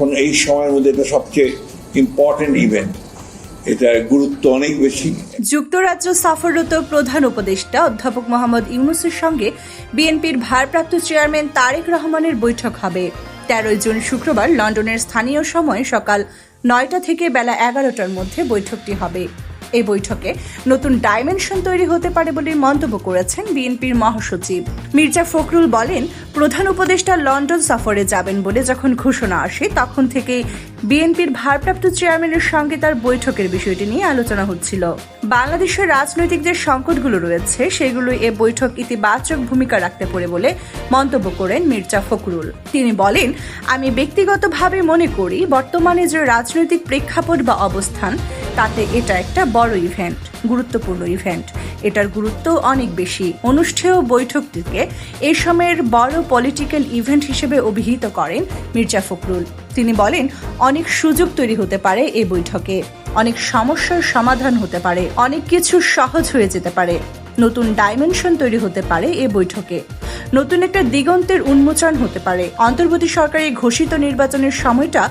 এখন এই সময়ের মধ্যে এটা সবচেয়ে ইম্পর্টেন্ট ইভেন্ট এটার গুরুত্ব অনেক বেশি। যুক্তরাজ্য সফররত প্রধান উপদেষ্টা অধ্যাপক মোহাম্মদ ইউনুসের সঙ্গে বিএনপির ভারপ্রাপ্ত চেয়ারম্যান তারেক রহমানের বৈঠক হবে। তেরোই জুন শুক্রবার লন্ডনের স্থানীয় সময় সকাল নয়টা থেকে বেলা এগারোটার মধ্যে বৈঠকটি হবে। এই বৈঠকে নতুন ডাইমেনশন তৈরি হতে পারে বলে মন্তব্য করেছেন বিএনপির মহাসচিব। মির্জা ফখরুল বলেন, প্রধান উপদেষ্টা লন্ডন সফরে যাবেন বলে যখন ঘোষণা আসে, তখন থেকে বিএনপির ভারপ্রাপ্ত চেয়ারম্যানের সঙ্গে তার বৈঠকের বিষয়টি নিয়ে আলোচনা হচ্ছিল। বাংলাদেশের রাজনৈতিক যে সংকটগুলো রয়েছে সেগুলো এ বৈঠক ইতিবাচক ভূমিকা রাখতে পারে বলে মন্তব্য করেন মির্জা ফখরুল। তিনি বলেন, আমি ব্যক্তিগতভাবে মনে করি, বর্তমানে যে রাজনৈতিক প্রেক্ষাপট বা অবস্থান তাতে এটা একটা বড় ইভেন্ট, গুরুত্বপূর্ণ ইভেন্ট। এটার গুরুত্ব অনেক বেশি। অনুষ্ঠেয় বৈঠকটিকে এ সময়ের বড় পলিটিক্যাল ইভেন্ট হিসেবে অভিহিত করেন মির্জা ফখরুল। তিনি বলেন, অনেক সুযোগ তৈরি হতে পারে এই বৈঠকে। অনেক সমস্যার সমাধান হতে পারে। অনেক কিছু সহজ হয়ে যেতে পারে। নতুন ডাইমেনশন তৈরি হতে পারে এ বৈঠকে। নতুন একটা দিগন্তের উন্মোচন হতে পারে। অন্তর্বর্তী সরকারের ঘোষিত নির্বাচনের সময়টা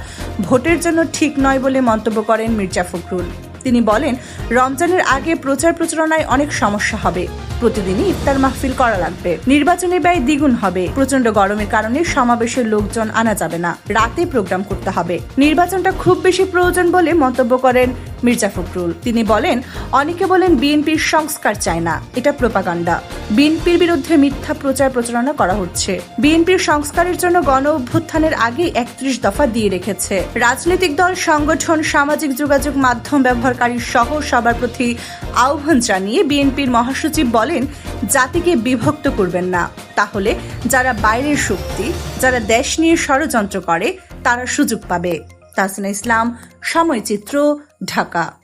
ভোটের জন্য ঠিক নয় বলে মন্তব্য করেন মির্জা ফখরুল। তিনি বলেন, রমজানের আগে প্রচার প্রচারণায় অনেক সমস্যা হবে। প্রতিদিনই ইফতার মাহফিল করা লাগবে। নির্বাচনের ব্যয় দ্বিগুণ হবে। প্রচণ্ড গরমের কারণে সমাবেশের লোকজন আনা যাবে না। রাতে প্রোগ্রাম করতে হবে। নির্বাচনটা খুব বেশি প্রয়োজন বলে মন্তব্য করেন মির্জা ফখরুল। তিনি বলেন, অনেকে বলেন বিএনপির সংস্কার চায় না। এটা প্রোপাগান্ডা। বিএনপির বিরুদ্ধে মিথ্যা প্রচার প্রচারণা করা হচ্ছে। বিএনপির সংস্কারের জন্য গণ অভ্যুত্থানের আগে একত্রিশ দফা দিয়ে রেখেছে। রাজনৈতিক দল, সংগঠন, সামাজিক যোগাযোগ মাধ্যম, ব্যবহারকারী সহ সবার প্রতি আহ্বান জানিয়ে বিএনপির মহাসচিব বলেন জাতিকে বিভক্ত করবেন না। তাহলে যারা বাইরের শক্তি, যারা দেশ নিয়ে ষড়যন্ত্র করে, তারা সুযোগ পাবে। তাসিনা ইসলাম সময়চিত্র ঢাকা।